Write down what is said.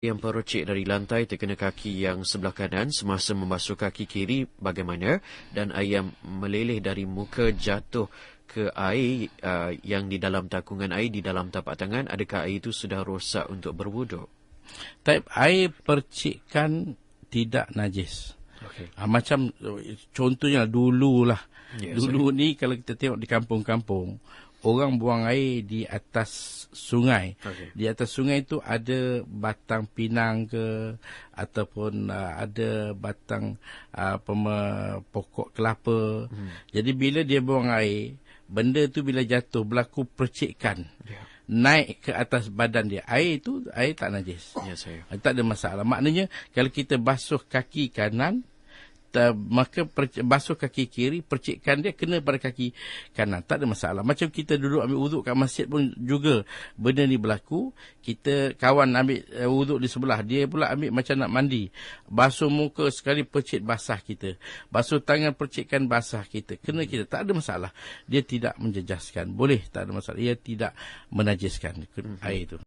yang percik dari lantai terkena kaki yang sebelah kanan semasa membasuh kaki kiri bagaimana dan air yang meleleh dari muka jatuh ke air uh, yang di dalam takungan air di dalam tapak tangan adakah air itu sudah rosak untuk berwuduk? Type air percikan tidak najis. Okay. Ha, macam contohnya dululah. Ya, Dulu ni kalau kita tengok di kampung-kampung orang buang air di atas sungai. Okey. Di atas sungai itu ada batang pinang ke ataupun uh, ada batang uh, pema, pokok kelapa. Hmm. Jadi bila dia buang air, benda tu bila jatuh berlaku percikan. Ya. Naik ke atas badan dia. Air itu air tak najis. Ya saya. Tak ada masalah. Maknanya kalau kita basuh kaki kanan, ta, maka per, basuh kaki kiri, percikkan dia kena pada kaki kanan. Tak ada masalah. Macam kita duduk ambil wuduk kat masjid pun juga benda ni berlaku. Kita kawan ambil uh, wuduk di sebelah. Dia pula ambil macam nak mandi. Basuh muka sekali percik basah kita. Basuh tangan percikkan basah kita. Kena kita. Tak ada masalah. Dia tidak menjejaskan. Boleh tak ada masalah. Ia tidak menajiskan air itu.